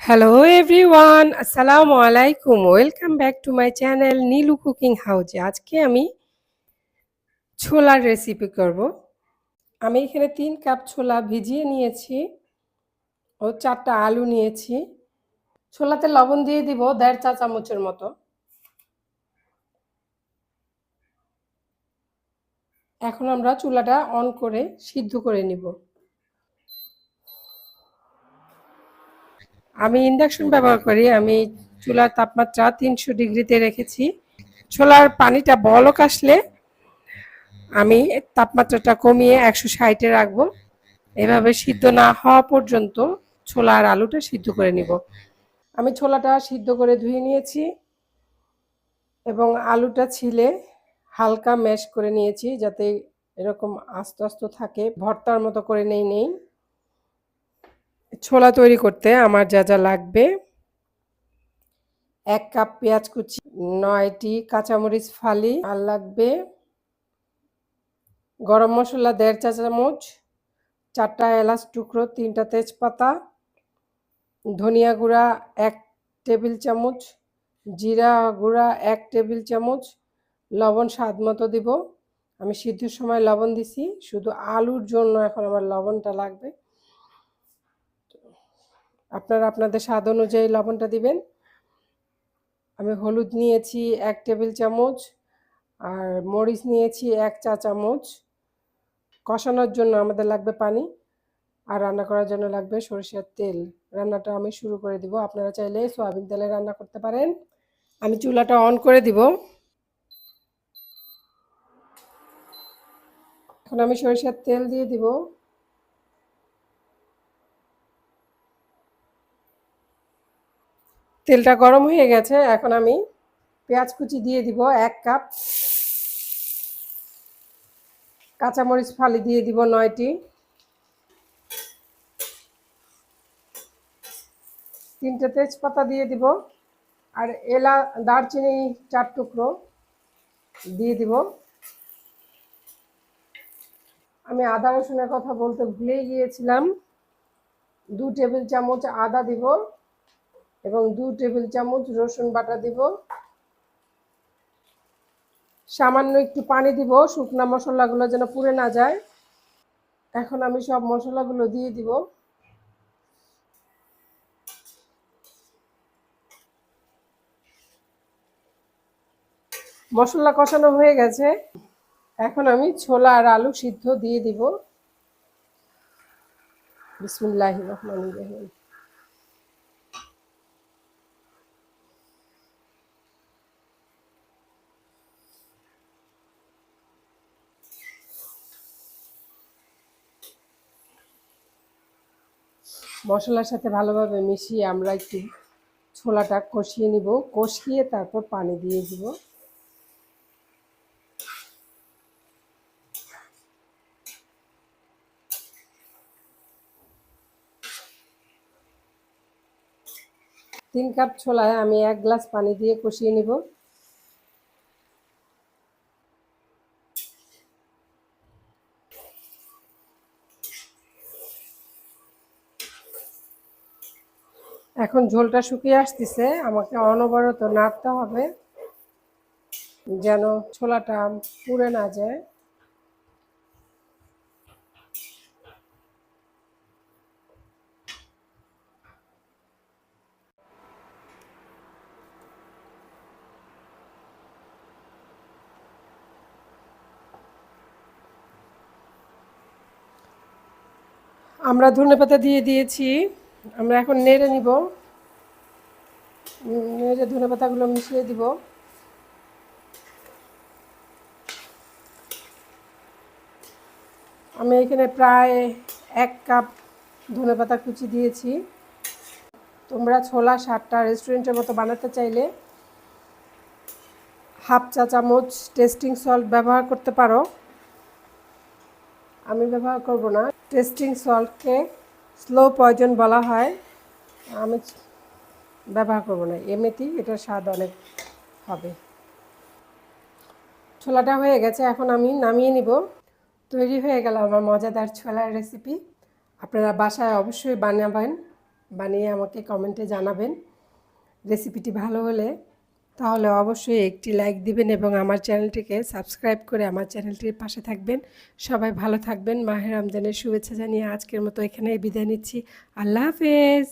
Hello everyone আসসালামু আলাইকুম welcome back to my channel Nilu cooking হাউজে আজকে আমি ছোলার রেসিপি করব। আমি এখানে তিন কাপ ছোলা ভিজিয়ে নিয়েছি ও চারটা আলু নিয়েছি। ছোলাতে লবণ দিয়ে দিব দেড় চা চামচের মতো। এখন আমরা চুলাটা অন করে সিদ্ধ করে নিব। আমি ইন্ডাকশন ব্যবহার করি, আমি চুলার তাপমাত্রা তিনশো ডিগ্রিতে রেখেছি। ছোলার পানিটা বলক আসলে আমি তাপমাত্রাটা কমিয়ে একশো ষাটে রাখব। এভাবে সিদ্ধ না হওয়া পর্যন্ত ছোলা আর আলুটা সিদ্ধ করে নিব। আমি ছোলাটা সিদ্ধ করে ধুয়ে নিয়েছি এবং আলুটা ছিলে হালকা ম্যাশ করে নিয়েছি যাতে এরকম আস্তে আস্তে থাকে, ভর্তার মতো করে নেই নেই। ছোলা তৈরি করতে আমার যা যা লাগবে। এক কাপ পেঁয়াজ কুচি, নয়টি কাঁচামরিচ ফালি, আর লাগবে গরম মশলা দেড় চা চামচ, চারটা এলাচ টুকরো, তিনটা তেজপাতা, ধনিয়া গুঁড়া এক টেবিল চামচ, জিরা গুঁড়া এক টেবিল চামচ, লবণ স্বাদ মতো দিব। আমি সিদ্ধর সময় লবণ দিছি, শুধু আলুর জন্য এখন আমার লবণটা লাগবে। আপনারা আপনাদের স্বাদ অনুযায়ী লবণটা দিবেন। আমি হলুদ নিয়েছি এক টেবিল চামচ, আর মরিচ নিয়েছি এক চা চামচ। কষানোর জন্য আমাদের লাগবে পানি, আর রান্না করার জন্য লাগবে সরিষার তেল। রান্নাটা আমি শুরু করে দিব। আপনারা চাইলে সয়াবিন তেলে রান্না করতে পারেন। আমি চুলাটা অন করে দিব। এখন আমি সরিষার তেল দিয়ে দিব। তেলটা গরম হয়ে গেছে, এখন আমি পেঁয়াজ কুচি দিয়ে দিব এক কাপ। কাঁচামরিচ ফালি দিয়ে দিব নয়টি। তিনটে তেজপাতা দিয়ে দিব। আর এলা দারচিনি চার টুকরো দিয়ে দিব। আমি আদা রসুনের কথা বলতে ভুলেই গিয়েছিলাম। দু টেবিল চামচ আদা দিব। এবং দু টেবিল চামচ রসুন বাটা দিব। সামান্য একটু পানি দিব, শুকনা মশলাগুলো যেন পুড়ে না যায়। এখন আমি সব মশলাগুলো দিয়ে দিব। মশলা কষানো হয়ে গেছে। এখন আমি ছোলা আর আলু সিদ্ধ দিয়ে দিব। বিসমুল্লাহ রহমান রহিম। মশলার সাথে ভালোভাবে মিশিয়ে আমরা একটু ছোলাটা কষিয়ে নিব। কষিয়ে তারপর পানি দিয়ে দিব। তিন কাপ ছোলায় আমি এক গ্লাস পানি দিয়ে কষিয়ে নিব। এখন ঝোলটা শুকিয়ে আসতেছে। আমাকে অনবরত নাড়তে হবে যেন ছোলাটা পুড়ে না যায়। আমরা ধনে পাতা দিয়ে দিয়েছি। আমরা এখন নেড়ে নিব। নেড়ে ধনে পাতাগুলো মিশিয়ে দিব। আমি এখানে প্রায় এক কাপ ধনে পাতা কুচি দিয়েছি। তোমরা ছোলা, সাতটা রেস্টুরেন্টের মতো বানাতে চাইলে হাফ চা চামচ টেস্টিং সল্ট ব্যবহার করতে পারো। আমি ব্যবহার করব না। টেস্টিং সল্টকে স্লো পয়জন বলা হয়। আমি ব্যবহার করব না। এমনিতেই এটার স্বাদ অনেক হবে। ছোলাটা হয়ে গেছে, এখন আমি নামিয়ে নিব। তৈরি হয়ে গেল আমার মজাদার ছোলার রেসিপি আপনারা বাসায় অবশ্যই বানাবেন, বানিয়ে আমাকে কমেন্টে জানাবেন। রেসিপিটি ভালো হলে তাহলে অবশ্যই একটি লাইক দিবেন এবং আমার চ্যানেলটিকে সাবস্ক্রাইব করে আমার চ্যানেলটির পাশে থাকবেন। সবাই ভালো থাকবেন। মাহের রমজানের শুভেচ্ছা জানিয়ে আজকের মতো এখানে বিদায় নিচ্ছি। আল্লাহ হাফেজ।